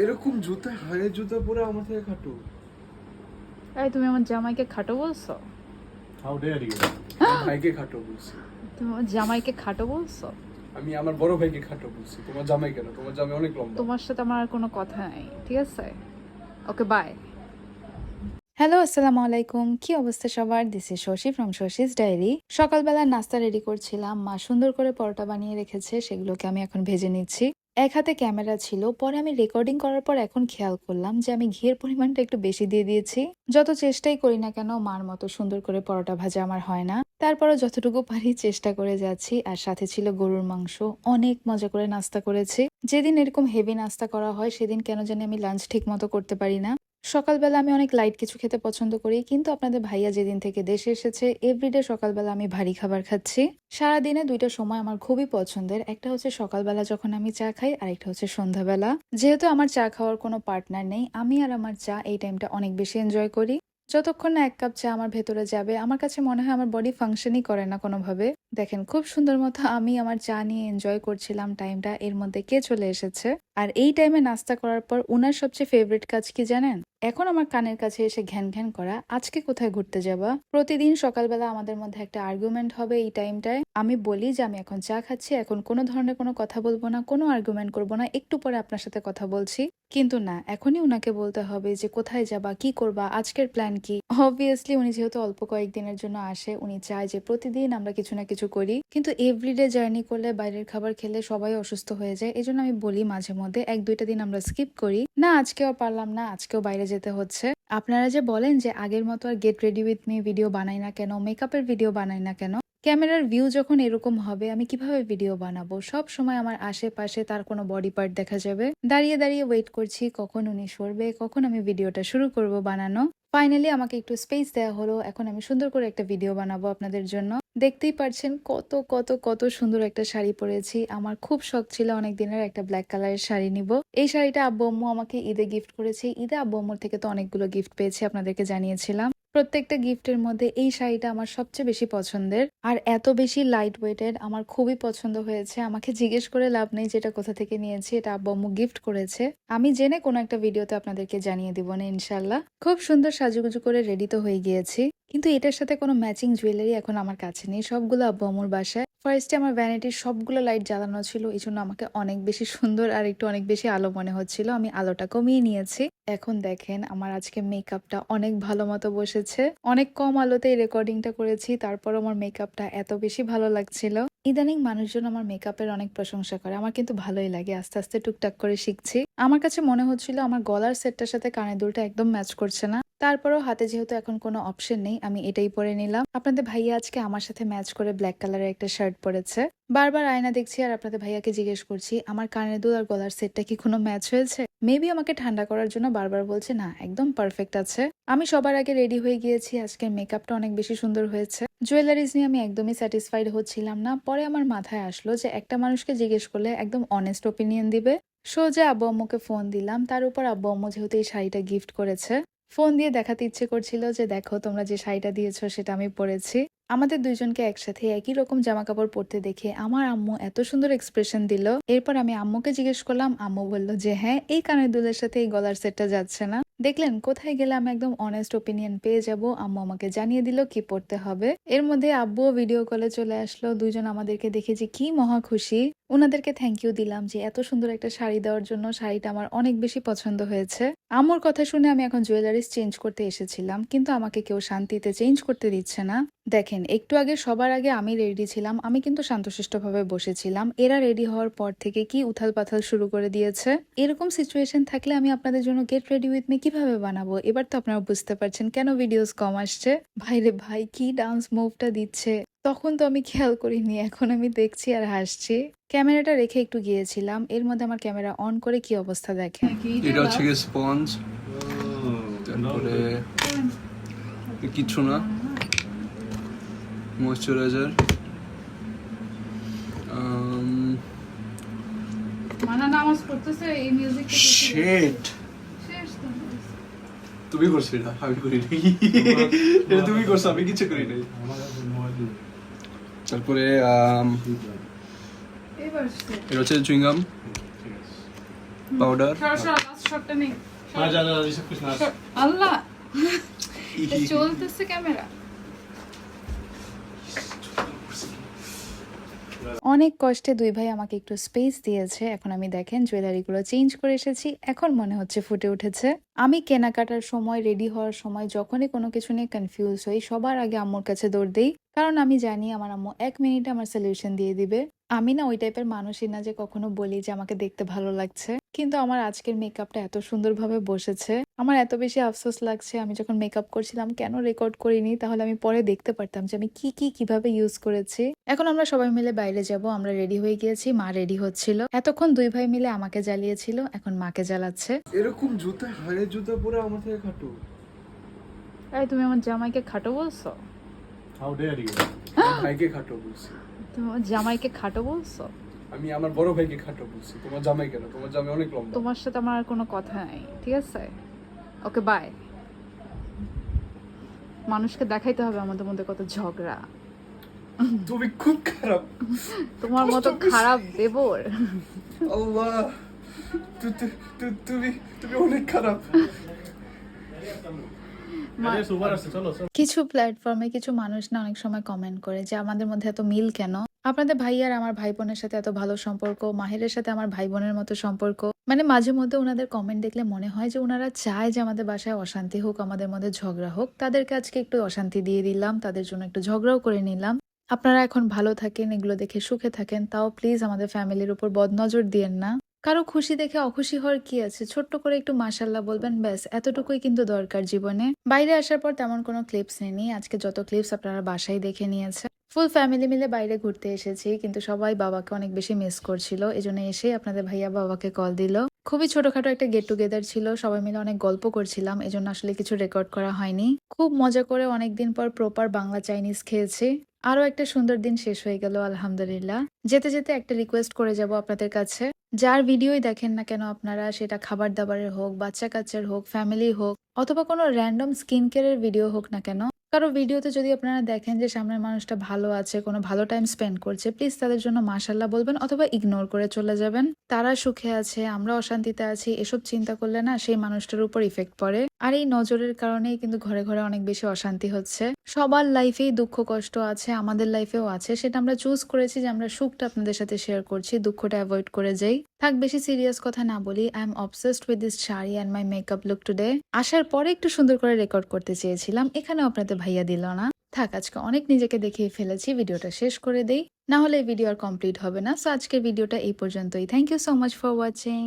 এরকম জুতা হাড়ের জুতা পরে আমার থেকে খাটো। এই তুমি আমার জামাইকে খাটো বলছো? How dare you? আমার ভাইকে খাটো বলছি। তুমি আমার জামাইকে খাটো বলছো? আমি আমার বড় ভাইকে খাটো বলছি। তোমার জামাই কেন? তোমার জামাই অনেক লম্বা। তোমার সাথে আমার আর কোনো কথা নাই ঠিক আছে? ওকে বাই হ্যালো আসসালামু আলাইকুম। কি অবস্থা সবার? This is Shashi from Shashi's diary সকালবেলা নাস্তা রেডি করছিলাম। মা সুন্দর করে পরোটা বানিয়ে রেখেছে সেগুলোকে আমি এখন ভেজে নিচ্ছি। এক হাতে ক্যামেরা ছিল, পরে আমি রেকর্ডিং করার পর এখন খেয়াল করলাম যে আমি ঘিয়ের পরিমাণটা একটু বেশি দিয়ে দিয়েছি। যত চেষ্টাই করি না কেন, মার মতো সুন্দর করে পরোটা ভাজা আমার হয় না। তারপরও যতটুকু পারি চেষ্টা করে যাচ্ছি, আর সাথে ছিল গরুর মাংস। অনেক মজা করে নাস্তা করেছি। যেদিন এরকম হেভি নাস্তা করা হয়, সেদিন কেন জানি আমি লাঞ্চ ঠিক মতো করতে পারি না। সকালবেলা আমি অনেক লাইট কিছু খেতে পছন্দ করি, কিন্তু আপনাদের ভাইয়া যেদিন থেকে দেশে এসেছে এভরিডে সকালবেলা আমি ভারী খাবার খাচ্ছি। সারাদিনে দুইটা সময় আমার খুবই পছন্দের, একটা হচ্ছে সকালবেলা যখন আমি চা খাই, আর একটা হচ্ছে সন্ধ্যাবেলা। যেহেতু আমার চা খাওয়ার কোনো পার্টনার নেই, আমি আর আমার চা এই টাইমটা অনেক বেশি এনজয় করি। যতক্ষণ না এক কাপ চা আমার ভেতরে যাবে, আমার কাছে মনে হয় আমার বডি ফাংশনই করে না কোনোভাবে। দেখেন, খুব সুন্দর মতো আমি আমার চা নিয়ে এনজয় করছিলাম টাইমটা এর মধ্যে কে চলে এসেছে? আর এই টাইমে নাস্তা করার পর উনার সবচেয়ে ফেভারিট কাজ কি জানেন? এখন আমার কানের কাছে এসে ঘ্যান ঘ্যান করা, আজকে কোথায় ঘুরতে যাবা? প্রতিদিন সকালবেলা আমাদের মধ্যে একটা আর্গুমেন্ট হবে এই টাইমটায় আমি বলি যে আমি এখন চা খাচ্ছি, এখন কোনো ধরনের কোনো কথা বলব না, কোনো আর্গুমেন্ট করব না, একটু পরে আপনার সাথে কথা বলছি। কিন্তু না, এখনই উনাকে বলতে হবে যে কোথায় যাবা, কি করবা, আজকের প্ল্যান কি? অবভিয়াসলি উনি যেহেতু অল্প কয়েকদিনের জন্য আসে, উনি চায় যে প্রতিদিন আমরা কিছু না কিছু করি। কিন্তু এভরিডে জার্নি করলে, বাইরের খাবার খেলে সবাই অসুস্থ হয়ে যায় এই জন্য আমি বলি মাঝে মধ্যে এক দুইটা দিন আমরা স্কিপ করি। না, আজকেও পারলাম না, আজকেও বাইরে যেতে হচ্ছে। আপনারা যে বলেন যে আগের মতো আর get ready with me video বানাই না কেন মেকআপের ভিডিও বানাই না কেন, ক্যামেরার ভিউ যখন এরকম হবে, আমি কীভাবে ভিডিও বানাবো? সব সময় আমার আশেপাশে তার কোনো বডি পার্ট দেখা যাবে। দাঁড়িয়ে দাঁড়িয়ে ওয়েট করছি কখন উনি সরবে, কখন আমি ভিডিওটা শুরু করব বানানো। ফাইনালি আমাকে একটু স্পেস দেওয়া হলো। এখন আমি সুন্দর করে একটা ভিডিও বানাবো আপনাদের জন্য। দেখতেই পারছেন কত কত কত সুন্দর একটা শাড়ি পরেছি। আমার খুব শখ ছিল অনেক দিনের একটা ব্ল্যাক কালারের শাড়ি নিব। এই শাড়িটা আব্বু আম্মু আমাকে ঈদে গিফট করেছে। ঈদে আব্বু আম্মুর থেকে তো অনেকগুলো গিফট পেয়েছি, আপনাদেরকে জানিয়েছিলাম। প্রত্যেকটা গিফটের মধ্যে এই শাড়িটা আমার সবচেয়ে বেশি পছন্দের। আর এত বেশি লাইট ওয়েটেড আমার খুবই পছন্দ হয়েছে। আমাকে জিজ্ঞেস করে লাভ নেই যেটা কোথা থেকে নিয়েছি, এটা আব্বু গিফট করেছে। আমি জেনে কোনো একটা ভিডিওতে আপনাদেরকে জানিয়ে দিব না ইনশাল্লাহ খুব সুন্দর সাজুগুজু করে রেডি তো হয়ে গিয়েছি। কিন্তু এটার সাথে কোনো ম্যাচিং জুয়েলারি এখন আমার কাছে নেই। সবগুলো আব্বু আম্মুর বাসায়। ফার্স্টে আমার ভ্যানিটির সবগুলো লাইট জ্বালানো ছিল। এই জন্য আমাকে অনেক বেশি সুন্দর আর একটু অনেক বেশি আলো মনে হচ্ছিল। আমি আলোটা কমিয়ে নিয়েছি। এখন দেখেন, আমার আজকে মেকআপটা অনেক ভালো মতো বসেছে অনেক কম আলোতে এই রেকর্ডিংটা করেছি তারপর আমার মেকআপটা এত বেশি ভালো লাগছিল। ইদানিং মানুষজন আমার মেকআপের অনেক প্রশংসা করে, আমার কিন্তু ভালোই লাগে, আস্তে আস্তে টুকটাক করে শিখছি। আমার কাছে মনে হচ্ছিল আমার গলার সেটটার সাথে কানের দুলটা একদম ম্যাচ করছে না। তারপরেও হাতে যেহেতু এখন কোনো অপশন নেই, আমি এটাই পরে নিলাম। আপনাদের ভাইয়া আজকে আমার সাথে ম্যাচ করে ব্ল্যাক কালারের একটা শার্ট পরেছে। বারবার আয়না দেখছি আর আপনাদের ভাইয়াকে জিজ্ঞেস করছি, আমার কানের দুল আর গলার সেটটা কি কোনো ম্যাচ হয়েছে? মেবি আমাকে ঠান্ডা করার জন্য বারবার বলছে, না, একদম পারফেক্ট আছে। আমি সবার আগে রেডি হয়ে গিয়েছি, আজকের মেকআপটা অনেক বেশি সুন্দর হয়েছে। জুয়েলারিজ নিয়ে আমি একদমই স্যাটিসফাইড হচ্ছিলাম না। পরে আমার মাথায় আসলো যে একটা মানুষকে জিজ্ঞেস করলে একদম অনেস্ট ওপিনিয়ন দিবে। সোজা আব্বু আম্মুকে ফোন দিলাম, তার উপর আব্বু আম্মু যেহেতু এই শাড়িটা গিফট করেছে ফোন দিয়ে দেখাতে ইচ্ছে করছিল যে, দেখো, তোমরা যে শাড়িটা দিয়েছ, সেটা আমি পরেছি। আমাদের দুইজনকে একসাথে একই রকম জামা কাপড় পরতে দেখে আমার আম্মু এত সুন্দর এক্সপ্রেশন দিল। এরপর আমি আম্মুকে জিজ্ঞেস করলাম, আম্মু বলল যে হ্যাঁ এই কানের দুলের সাথে এই গলার সেটটা যাচ্ছে না। দেখলেন, কোথায় গেলে আমি একদম অনেস্ট ওপিনিয়ন পেয়ে যাব। আম্মু আমাকে জানিয়ে দিল কি পড়তে হবে। এর মধ্যে আব্বুও ভিডিও কলে চলে আসলো। দুইজন আমাদেরকে দেখে যে, কি মহা খুশি। ওনাদেরকে থ্যাংক ইউ দিলাম যে এত সুন্দর একটা শাড়ি দেওয়ার জন্য শাড়িটা আমার অনেক বেশি পছন্দ হয়েছে। আমার কথা শুনে আমি এখন জুয়েলারিস চেঞ্জ করতে এসেছিলাম, কিন্তু আমাকে কেউ শান্তিতে চেঞ্জ করতে দিচ্ছে না। দেখেন, একটু আগে সবার আগে আমি রেডি ছিলাম, আমি কিন্তু শান্তশিষ্টভাবে বসেছিলাম। এরা রেডি হওয়ার পর থেকে কি উথাল পাথাল শুরু করে দিয়েছে? এরকম সিচুয়েশন থাকলে আমি আপনাদের জন্য গেট রেডি উইথ মি কীভাবে বানাবো? এবার তো আপনারা বুঝতে পারছেন কেন ভিডিওস কম আসছে। ভাইরে ভাই, কি ডান্স মুভটা দিচ্ছে। তখন তো আমি খেয়াল করিনি এখন আমি দেখছি আর হাসছি। ক্যামেরাটা রেখে একটু গিয়েছিলাম এর মধ্যে আমার ক্যামেরা অন করে কি অবস্থা দেখেন? এটা হচ্ছে গিয়ে স্পঞ্জ তারপরে কিচ্ছু না ময়শ্চারাইজার মানা নামাজ পড়তেছে এই মিউজিক শেট তুমি করছ এটা আমি করি নাই এটা তুমি করছ আমি কিছু করি নাই। তারপরে এটা হচ্ছে চুইংগাম পাউডার। আল্লাহ চলতেছে ক্যামেরা অনেক কষ্টে দুই ভাই আমাকে একটু স্পেস দিয়েছে। এখন আমি দেখেন জুয়েলারিগুলো চেঞ্জ করে এসেছি। এখন মনে হচ্ছে ফুটে উঠেছে। আমি কেনাকাটার সময় রেডি হওয়ার সময় যখনই কোনো কিছু নিয়ে কনফিউজ হই, সবার আগে আম্মুর কাছে দৌড় দিই। কারণ আমি জানি আমার আম্মু এক মিনিটে আমার সলিউশন দিয়ে দিবে। আমি না ওই টাইপের মানুষই না যে কখনো বলি যে আমাকে দেখতে ভালো লাগছে। কিন্তু আমার আজকের মেকআপটা এত সুন্দরভাবে বসেছে। আমার এত বেশি আফসোস লাগছে। আমি যখন মেকআপ করছিলাম কেন রেকর্ড করিনি? তাহলে আমি পরে দেখতে পারতাম যে আমি কি কি কীভাবে ইউজ করেছি। এখন আমরা সবাই মিলে বাইরে যাব আমরা রেডি হয়ে গিয়েছি মা রেডি হচ্ছিল। এতক্ষণ দুই ভাই মিলে আমাকে জ্বালিয়েছিল এখন মাকে জ্বালাচ্ছে। এরকম জুতা হাড়ের জুতা পরে আমার থেকে খাটো। এই তুমি আমার জামাইকে খাটো বলছো? Dare you? আমার ভাইকে খাটো বলছি। তুমি আমার জামাইকে খাটো বলছো? আমি আমার বড় ভাইকে খাটো বলছি। তোমার জামাই কেন? তোমার জামাই অনেক লম্বা। তোমার সাথে আমার আর কোনো কথা নাই ঠিক আছে? ওকে বাই মানুষকে দেখাইতে হবে আমাদের মধ্যে কত ঝগড়া। তুমি খুব খারাপ। তোমার মতো খারাপ দেবর। আল্লাহ তুমি তুমি অনেক খারাপ। কিছু প্ল্যাটফর্মে কিছু মানুষ না অনেক সময় কমেন্ট করে যে আমাদের মধ্যে এত মিল কেন? আপনাদের ভাই আর আমার ভাই বোনের সাথে এত ভালো সম্পর্ক, মাহিরের সাথে আমার ভাই বোনের মতো সম্পর্ক মানে মাঝে মধ্যে ওনাদের কমেন্ট দেখলে মনে হয় যে ওনারা চায় যে আমাদের বাসায় অশান্তি হোক, আমাদের মধ্যে ঝগড়া হোক। তাদেরকে আজকে একটু অশান্তি দিয়ে দিলাম, তাদের জন্য একটু ঝগড়াও করে নিলাম। আপনারা এখন ভালো থাকেন, এগুলো দেখে সুখে থাকেন, তাও প্লিজ আমাদের ফ্যামিলির উপর বদনজর দিয়েন না। কারও খুশি দেখে অখুশি হওয়ার কি আছে? ছোট্ট করে একটু মাশাল্লাহ বলবেন, ব্যাস, এতটুকুই কিন্তু দরকার জীবনে। বাইরে আসার পর তেমন কোনো ক্লিপস নেই। আজকে যত ক্লিপস আপনারা বাসায় দেখে নিয়েছে ফুল ফ্যামিলি মিলে বাইরে ঘুরতে এসেছি, কিন্তু সবাই বাবাকে অনেক বেশি মিস করছিল। এজন্য এসে আপনাদের ভাইয়া বাবাকে কল দিল। খুবই ছোটখাটো একটা গেট টুগেদার ছিল, সবাই মিলে অনেক গল্প করছিলাম, এজন্য আসলে কিছু রেকর্ড করা হয়নি। খুব মজা করে অনেকদিন পর প্রপার বাংলা চাইনিজ খেয়েছি। আরও একটা সুন্দর দিন শেষ হয়ে গেল, আলহামদুলিল্লাহ। যেতে যেতে একটা রিকোয়েস্ট করে যাব আপনাদের কাছে। যার ভিডিওই দেখেন না কেন আপনারা, সেটা খাবার দাবারের হোক, বাচ্চা কাচ্চার হোক ফ্যামিলি হোক, অথবা কোনো র্যান্ডম স্কিন কেয়ারের ভিডিও হোক না কেন কারও ভিডিওতে যদি আপনারা দেখেন যে সামনের মানুষটা ভালো আছে, কোনো ভালো টাইম স্পেন্ড করছে প্লিজ তাদের জন্য মাশাল্লাহ বলবেন অথবা ইগনোর করে চলে যাবেন। তারা সুখে আছে, আমরা অশান্তিতে আছি, এসব চিন্তা করলে না সেই মানুষটার উপর ইফেক্ট পড়ে। আর এই নজরের কারণেই কিন্তু ঘরে ঘরে অনেক বেশি অশান্তি হচ্ছে। সবার লাইফেই দুঃখ, কষ্ট আছে, আমাদের লাইফেও আছে, সেটা আমরা চুজ করেছি যে আমরা সুখটা আপনাদের সাথে শেয়ার করছি, দুঃখটা অ্যাভয়েড করে যাই। থাক, বেশি সিরিয়াস কথা না বলি I am obsessed with this sari and my makeup look today আসার পরে একটু সুন্দর করে রেকর্ড করতে চেয়েছিলাম, এখানেও আপনাদের ভাইয়া দিল না। থাক, আজকে অনেক নিজেকে দেখিয়ে ফেলেছি, ভিডিওটা শেষ করে দেই। না হলে ভিডিও আর কমপ্লিট হবে না। সো আজকের ভিডিওটা এই পর্যন্তই। Thank you so much for watching